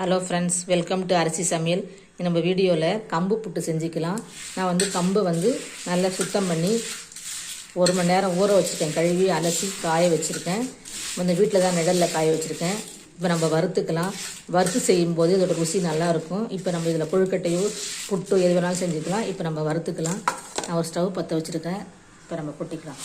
Hello friends welcome to அரிசி சமையல் நம்ம வீடியோவில் கம்பு புட்டு செஞ்சுக்கலாம். நான் வந்து கம்பு வந்து நல்லா சுத்தம் பண்ணி ஒரு மணி நேரம் ஊற வச்சுருக்கேன் கழுவி அலசி காய வச்சுருக்கேன். வந்து வீட்டில் தான் நிழலில் காய வச்சுருக்கேன். இப்போ நம்ம வறுத்துக்கலாம். வறுத்து செய்யும்போது இதோட ருசி நல்லாயிருக்கும் இப்போ நம்ம இதில் கொழுக்கட்டையோ புட்டோ எது வேணாலும் செஞ்சுக்கலாம். இப்போ நம்ம வறுத்துக்கலாம். நான் ஒரு ஸ்டவ் பற்ற வச்சுருக்கேன். இப்போ நம்ம கொட்டிக்கலாம்.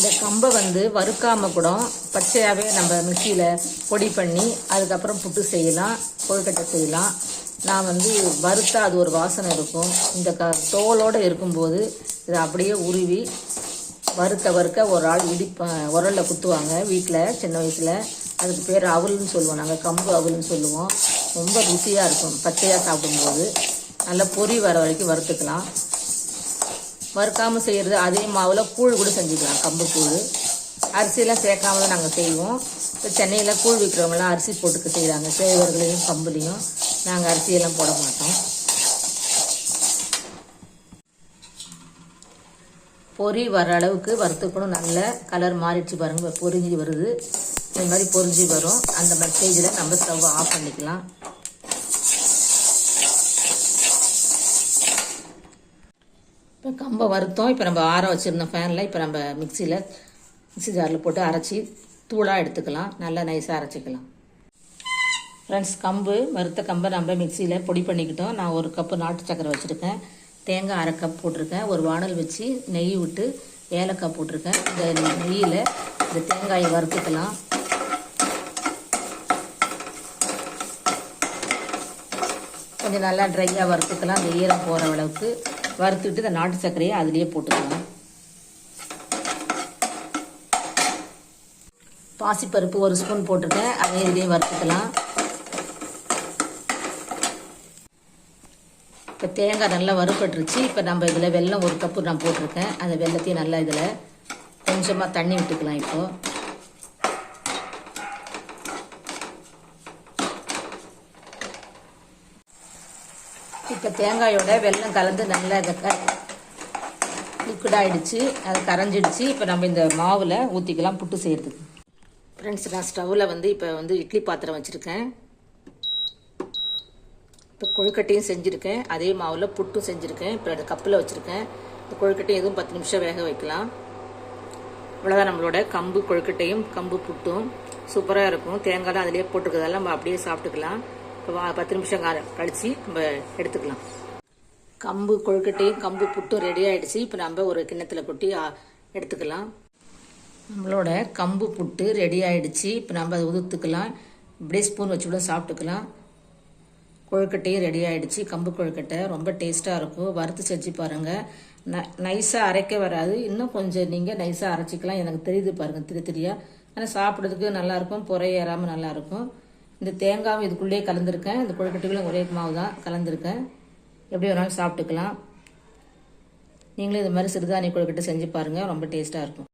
இந்த கம்பை வந்து வறுக்காமல் கூட பச்சையாகவே நம்ம மிக்சியில் பொடி பண்ணி அதுக்கப்புறம் புட்டு செய்யலாம் கொழுக்கட்டை செய்யலாம். நான் வந்து வறுத்தா அது ஒரு வாசனை இருக்கும். இந்த க தோலோடு இருக்கும்போது இதை அப்படியே உருவி வறுக்க வறுக்க ஒரு ஆள் இடிப்ப உரலில் குத்துவாங்க வீட்டில் சின்ன வயசில். அதுக்கு பேர் அவல்னு சொல்லுவோம் நாங்கள் கம்பு அவல்னு சொல்லுவோம். ரொம்ப ருசியாக இருக்கும் பச்சையாக சாப்பிடும்போது. நல்லா பொரி வர வரைக்கும் வறுத்துக்கலாம். மறுக்காமல் செய்கிறது அதே மாவில் கூழ் கூட செஞ்சுக்கலாம். கம்பு கூழ். அரிசியெல்லாம் சேர்க்காம தான் நாங்கள் செய்வோம். இப்போ சென்னையில் கூழ் விற்கிறவங்களாம் அரிசி போட்டுக்க செய்கிறாங்க சேவர்களையும் கம்புலையும். நாங்கள் அரிசியெல்லாம் போட மாட்டோம். பொரி வர அளவுக்கு வறுத்துக்கணும். நல்ல கலர் மாறிடுச்சு பாருங்கள் பொரிஞ்சு வருது. இந்த மாதிரி பொரிஞ்சு வரும். அந்த மெசேஜில் நம்ம ஸ்டவ் ஆஃப் பண்ணிக்கலாம். இப்போ கம்பை வறுத்தோம். இப்போ நம்ம ஆற வச்சுருந்தோம் ஃபேனில் இப்போ நம்ம மிக்சியில் மிக்சி ஜாரில் போட்டு அரைச்சி தூளாக எடுத்துக்கலாம். நல்லா நைஸாக அரைச்சிக்கலாம். ஃப்ரெண்ட்ஸ் கம்பு வறுத்த கம்பை நம்ம மிக்சியில் பொடி பண்ணிக்கிட்டோம். நான் ஒரு கப்பு நாட்டு சக்கரை வச்சுருக்கேன். தேங்காய் அரை கப் போட்டிருக்கேன். ஒரு வானல் வச்சு நெய் விட்டு ஏலக்காய் போட்டிருக்கேன். இந்த நெய்யில் இந்த தேங்காயை வறுத்துக்கலாம். கொஞ்சம் நல்லா ட்ரையாக வறுத்துக்கலாம். அந்த ஈரம் போகிற அளவுக்கு. வறுத்துட்டு இந்த நாட்டு சர்க்கரையை அதுலேயே போட்டுக்கலாம். பாசிப்பருப்பு ஒரு ஸ்பூன் போட்டிருக்கேன். அதையும் இதுலேயே வறுத்துக்கலாம். இப்போ தேங்காய் நல்லா வறுப்பட்டுருச்சு இப்போ நம்ம இதில் வெல்லம் ஒரு கப்பு நான் போட்டிருக்கேன். அந்த வெள்ளத்தையும் நல்லா இதில் கொஞ்சமாக தண்ணி விட்டுக்கலாம் இப்போது இப்போ தேங்காயோட வெல்லம் கலந்து நல்லா இதை ஆகிடுச்சு அது கரைஞ்சிடுச்சு. இப்போ நம்ம இந்த மாவில் ஊற்றிக்கலாம் புட்டு செய்கிறதுக்கு ஃப்ரெண்ட்ஸ் நான் ஸ்டவ்வில் வந்து இப்போ வந்து இட்லி பாத்திரம் வச்சுருக்கேன். இப்போ கொழுக்கட்டையும் செஞ்சுருக்கேன். அதே மாவில் புட்டும் செஞ்சுருக்கேன். இப்போ அது கப்பில் வச்சுருக்கேன். இந்த கொழுக்கட்டையும் எதுவும் பத்து நிமிஷம் வேக வைக்கலாம். இவ்வளோதான் நம்மளோட கம்பு கொழுக்கட்டையும் கம்பு புட்டும். சூப்பராக இருக்கும். தேங்காய் தான் அதிலே போட்டுக்கிறதால நம்ம அப்படியே சாப்பிட்டுக்கலாம். இப்போ வா பத்து நிமிஷம் கழித்து நம்ம எடுத்துக்கலாம். கம்பு கொழுக்கட்டையும் கம்பு புட்டும் ரெடி ஆகிடுச்சு இப்போ நம்ம ஒரு கிண்ணத்தில் கொட்டி எடுத்துக்கலாம். நம்மளோட கம்பு புட்டு ரெடி ஆகிடுச்சு இப்போ நம்ம அதை உதுத்துக்கலாம். இப்படியே ஸ்பூன் வச்சு கூட சாப்பிட்டுக்கலாம். கொழுக்கட்டையும் ரெடி ஆகிடுச்சு கம்பு கொழுக்கட்டை ரொம்ப டேஸ்ட்டாக இருக்கும். வறுத்து செஞ்சு பாருங்கள் ந நைஸாக அரைக்க வராது. இன்னும் கொஞ்சம் நீங்கள் நைஸாக அரைச்சிக்கலாம். எனக்கு தெரியுது பாருங்கள் திரு திரியாக ஆனால் சாப்பிட்றதுக்கு நல்லாயிருக்கும் புறையேறாமல் நல்லாயிருக்கும் இந்த தேங்காவும் இதுக்குள்ளேயே கலந்துருக்கேன். இந்த கொழுக்கட்டைகளும் ஒரே மாவு தான் கலந்துருக்கேன். எப்படி வேணாலும் சாப்பிட்டுக்கலாம். நீங்களும் இது மாதிரி சிறுதானிய கொழுக்கட்டை செஞ்சு பாருங்கள் ரொம்ப டேஸ்ட்டாக இருக்கும்.